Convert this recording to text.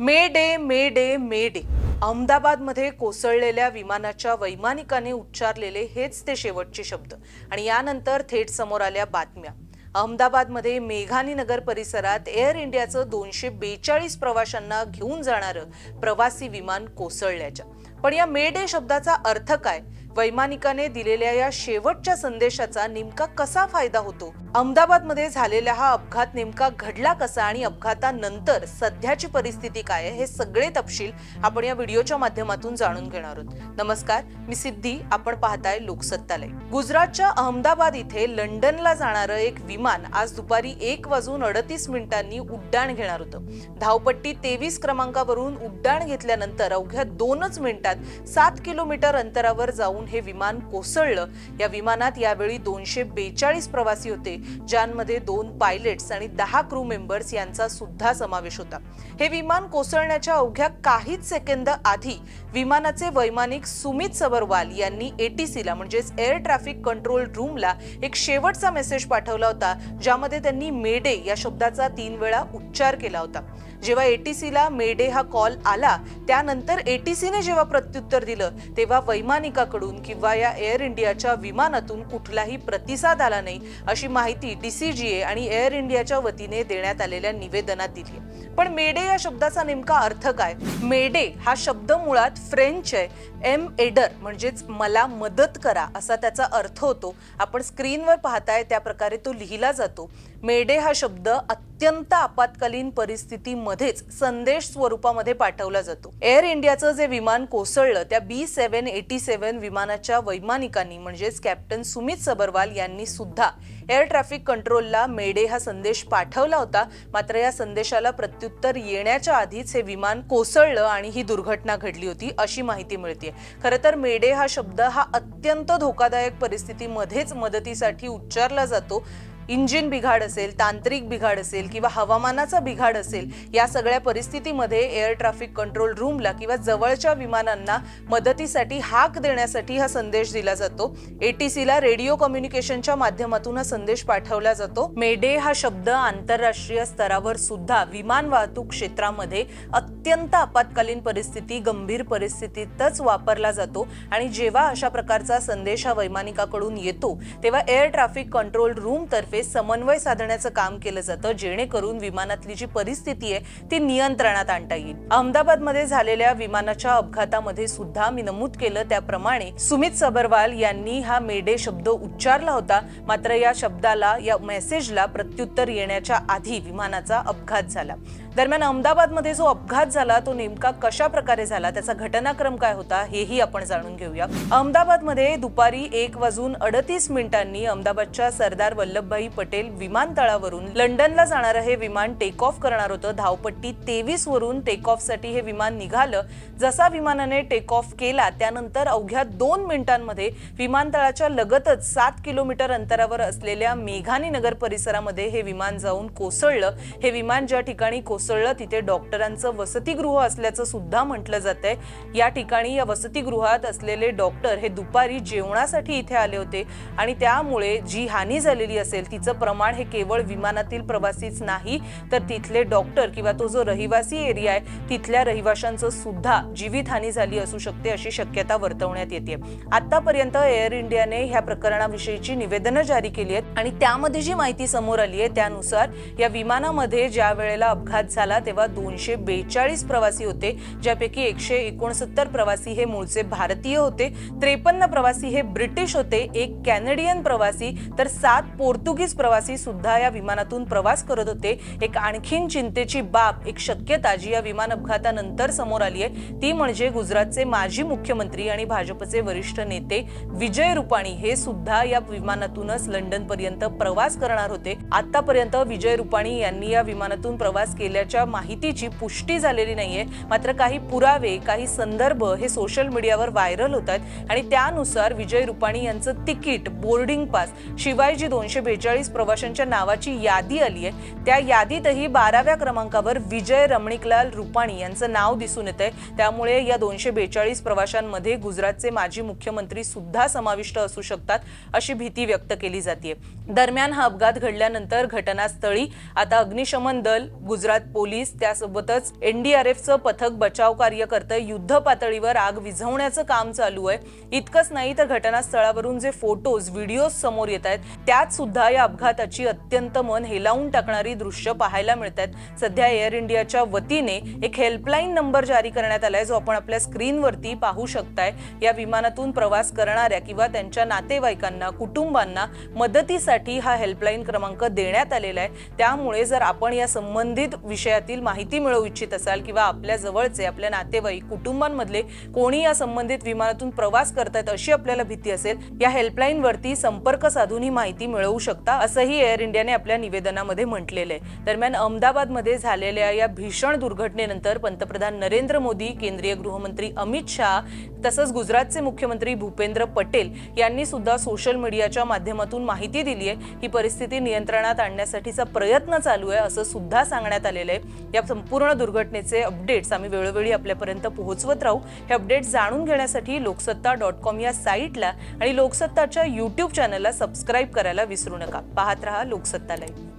Mayday mayday mayday. अहमदाबादमध्ये कोसळलेल्या विमानाच्या वैमानिकाने उच्चारलेले हेच ते शेवटचे शब्द. आणि यानंतर थेट समोर आल्या बातम्या. अहमदाबादमध्ये मेघानी नगर परिसरात एअर इंडियाचं दोनशे बेचाळीस प्रवाशांना घेऊन जाणारं प्रवासी विमान कोसळल्याच्या. पण या मे डे शब्दाचा अर्थ काय? वैमानिकाने दिलेल्या या शेवटच्या संदेशाचा नेमका कसा फायदा होतो? अहमदाबादमध्ये झालेला हा अपघात नेमका घडला कसा आणि अपघातानंतर सध्याची परिस्थिती काय आहे हे सगळे तपशील आपण या व्हिडिओच्या माध्यमातून जाणून घेणार आहोत. नमस्कार मी सिद्धी. आपण पाहताय लोकसत्तालय. गुजरातच्या अहमदाबाद इथे लंडनला जाणारं एक विमान आज दुपारी एक वाजून अडतीस मिनिटांनी उड्डाण घेणार होतं. धावपट्टी तेवीस क्रमांकावरून उड्डाण घेतल्यानंतर अवघ्या दोनच मिनिटात सात किलोमीटर अंतरावर जाऊन हे विमान कोसळलं. या विमानात यावेळी दोनशे बेचाळीस प्रवासी होते ज्यांमध्ये दोन पायलट्स आणि दहा क्रू मेंबर्स यांचा सुद्धा समावेश होता. हे विमान कोसळण्याच्या अवघ्या काहीच सेकंद आधी विमानाचे वैमानिक सुमित सबरवाल यांनी एटीसीला म्हणजेच एअर ट्रॅफिक कंट्रोल रूमला एक शेवटचा मेसेज पाठवला होता ज्यामध्ये त्यांनी मेडे या शब्दाचा तीन वेळा उच्चार केला होता. जेव्हा एटीसीला मेडे हा कॉल आला त्यानंतर एटीसीने जेव्हा प्रत्युत्तर दिलं तेव्हा वैमानिकाकडून किंवा या एअर इंडियाच्या विमानातून कुठलाही प्रतिसाद आला नाही अशी माहिती डीसीजीए आणि एअर इंडियाच्या वतीने देण्यात आलेल्या निवेदनात दिली आहे. पण मेडे या शब्दाचा नेमका अर्थ काय? मेडे हा शब्द मुळात फ्रेंच आहे. एम एडर म्हणजेच मला मदत करा असा त्याचा अर्थ होतो. आपण स्क्रीनवर पाहताय त्या प्रकारे तो लिहिला जातो. मेडे हा शब्द अत्यंत आपत्कालीन परिस्थितीमध्येच संदेश स्वरूपामध्ये पाठवला जातो. एअर इंडियाचं जे विमान कोसळलं त्या बी सेव्हन एटी सेव्हन विमानाच्या वैमानिकांनी म्हणजेच कॅप्टन सुमित सबरवाल यांनी सुद्धा एअर ट्रॅफिक कंट्रोलला मेडे हा संदेश पाठवला होता. मात्र या संदेशाला प्रत्युत्तर येण्याच्या आधीच हे विमान कोसळलं आणि ही दुर्घटना घडली होती अशी माहिती मिळते खरं तर मेडे हा शब्द हा अत्यंत धोकादायक परिस्थितीमध्येच मदतीसाठी उच्चारला जातो. इंजिन बिघाड असेल तांत्रिक बिघाड असेल किंवा हवामानाचा बिघाड असेल या सगळ्या परिस्थितीमध्ये एअर ट्रॅफिक कंट्रोल रूमला किंवा जवळच्या विमानांना मदतीसाठी हाक देण्यासाठी हा संदेश दिला जातो. एटीसीला रेडिओ कम्युनिकेशनच्या माध्यमातून हा संदेश पाठवला जातो. मेडे हा शब्द आंतरराष्ट्रीय स्तरावर सुद्धा विमान वाहतूक क्षेत्रामध्ये अत्यंत आपत्कालीन परिस्थिती गंभीर परिस्थितीतच वापरला जातो. आणि जेव्हा अशा प्रकारचा संदेश हा वैमानिकाकडून येतो तेव्हा एअर ट्रॅफिक कंट्रोल रूम तर्फे समन्वय साधण्याचं काम केलं जातं जेणेकरून विमानातली जी परिस्थिती आहे ती नियंत्रणात आणता येईल. अहमदाबादमध्ये झालेल्या विमानाच्या अपघातामध्ये सुद्धा मी नमूद केलं. त्याप्रमाणे सुमित सबरवाल यांनी हा मेडे शब्द उच्चारला होता. मात्र या शब्दाला या मेसेजला प्रत्युत्तर येण्याच्या आधी विमानाचा अपघात झाला. दरम्यान अहमदाबादमध्ये जो अपघात झाला तो नेमका कशा प्रकारे झाला त्याचा घटनाक्रम काय होता हेही आपण जाणून घेऊया. अहमदाबादमध्ये दुपारी एक वाजून अडतीस मिनिटांनी अहमदाबादच्या सरदार वल्लभभाई पटेल विमानतळावरून लंडनला जाणारं हे विमान टेक ऑफ करणार होतं. धावपट्टी तेवीस वरून टेक ऑफसाठी हे विमान निघालं. जसा विमानाने टेक ऑफ केला त्यानंतर अवघ्या दोन मिनिटांमध्ये विमानतळाच्या लगतच सात किलोमीटर अंतरावर असलेल्या मेघानी नगर परिसरामध्ये हे विमान जाऊन कोसळलं. हे विमान ज्या ठिकाणी कोसळलं तिथे डॉक्टरांचं वसतिगृह असल्याचं सुद्धा म्हटलं जात आहे या ठिकाणी या वसतिगृहात असलेले डॉक्टर हे दुपारी जेवणासाठी इथे आले होते आणि त्यामुळे जी हानी झालेली असेल तिचं प्रमाण हे केवळ विमानातील प्रवासीच नाही तर तिथले डॉक्टर किंवा तो जो रहिवासी एरिया आहे तिथल्या रहिवाशांचं सुद्धा जीवितहानी झाली असू शकते अशी शक्यता वर्तवण्यात येते. आतापर्यंत एअर इंडियाने ह्या प्रकरणाविषयीची निवेदनं जारी केली आहेत आणि त्यामध्ये जी माहिती समोर आली आहे त्यानुसार या विमानामध्ये ज्या वेळेला अपघात झाला तेव्हा दोनशे बेचाळीस प्रवासी होते ज्यापैकी एकशे एकोणसत्तर प्रवासी हे मूळचे भारतीय होते त्रेपन्न प्रवासी हे ब्रिटिश होते एक कॅनेडियन प्रवासी तर सात पोर्तुगीज प्रवासी सुद्धा या विमानातून प्रवास करत होते. एक आणखीन चिंतेची बाब एक शक्यता जी या विमान अपघातानंतर समोर आली आहे ती म्हणजे गुजरातचे माजी मुख्यमंत्री आणि भाजपचे वरिष्ठ नेते विजय रुपाणी हे सुद्धा या विमानातूनच लंडन पर्यंत प्रवास करणार होते. आतापर्यंत विजय रुपाणी यांनी या विमानातून प्रवास केला केल्याच्या माहितीची पुष्टी झालेली नाहीये. मात्र काही पुरावे काही संदर्भ हे सोशल मीडियावर व्हायरल होत आहेत आणि त्यानुसार विजय रुपाणी यांचं तिकीट बोर्डिंग पास शिवाय जी दोनशे बेचाळीस प्रवाशांच्या नावाची यादी आली आहे. त्या यादीतही बाराव्या क्रमांकावर विजय रमणिकलाल रुपाणी यांचं नाव दिसून येत आहे त्यामुळे या दोनशे बेचाळीस प्रवाशांमध्ये गुजरातचे माजी मुख्यमंत्री सुद्धा समाविष्ट असू शकतात अशी भीती व्यक्त केली जाते दरम्यान हा अपघात घडल्यानंतर घटनास्थळी आता अग्निशमन दल गुजरात पोलीस त्यासोबतच एनडीआरएफचं पथक बचाव कार्य करतंय युद्ध पातळीवर आग विझवण्याचं काम चालू आहे. इतकंच नाही तर घटनास्थळावरून जे फोटोज व्हिडिओज समोर येत आहेत त्यात सुद्धा या अपघाताची अत्यंत मन हेलावून टाकणारी दृश्य पाहायला मिळत आहेत सध्या एअर इंडियाच्या वतीने एक हेल्पलाईन नंबर जारी करण्यात आलाय जो आपण आपल्या स्क्रीनवरती पाहू शकताय. या विमानातून प्रवास करणाऱ्या किंवा त्यांच्या नातेवाईकांना कुटुंबांना मदतीसाठी हा हेल्पलाईन क्रमांक देण्यात आलेला आहे. त्यामुळे जर आपण या संबंधित विषयातील माहिती मिळवू इच्छित असाल किंवा आपल्या जवळचे आपल्या नातेवाईक कुटुंबांमधले कोणी या संबंधित विमानातून प्रवास करतायत अशी आपल्याला भीती असेल या हेल्पलाईन वरती संपर्क साधून ही माहिती मिळवू शकता असंही एअर इंडियाने आपल्या निवेदनामध्ये म्हटलेलं आहे. दरम्यान अहमदाबादमध्ये झालेल्या या भीषण दुर्घटनेनंतर पंतप्रधान नरेंद्र मोदी केंद्रीय गृहमंत्री अमित शहा तसंच गुजरातचे मुख्यमंत्री भूपेंद्र पटेल यांनी सुद्धा सोशल मीडियाच्या माध्यमातून माहिती दिली आहे. ही परिस्थिती नियंत्रणात आणण्यासाठीचा प्रयत्न चालू आहे असं सुद्धा सांगण्यात आलेलं आहे या संपूर्ण दुर्घटनेचे अपडेट्स आम्ही वेळोवेळी आपल्यापर्यंत पोहोचवत राहू. हे अपडेट्स जाणून घेण्यासाठी लोकसत्ता डॉट कॉम या साईटला आणि लोकसत्ताच्या यूट्यूब चॅनलला सबस्क्राईब करायला विसरू नका. पाहत रहा लोकसत्ता लाईव्ह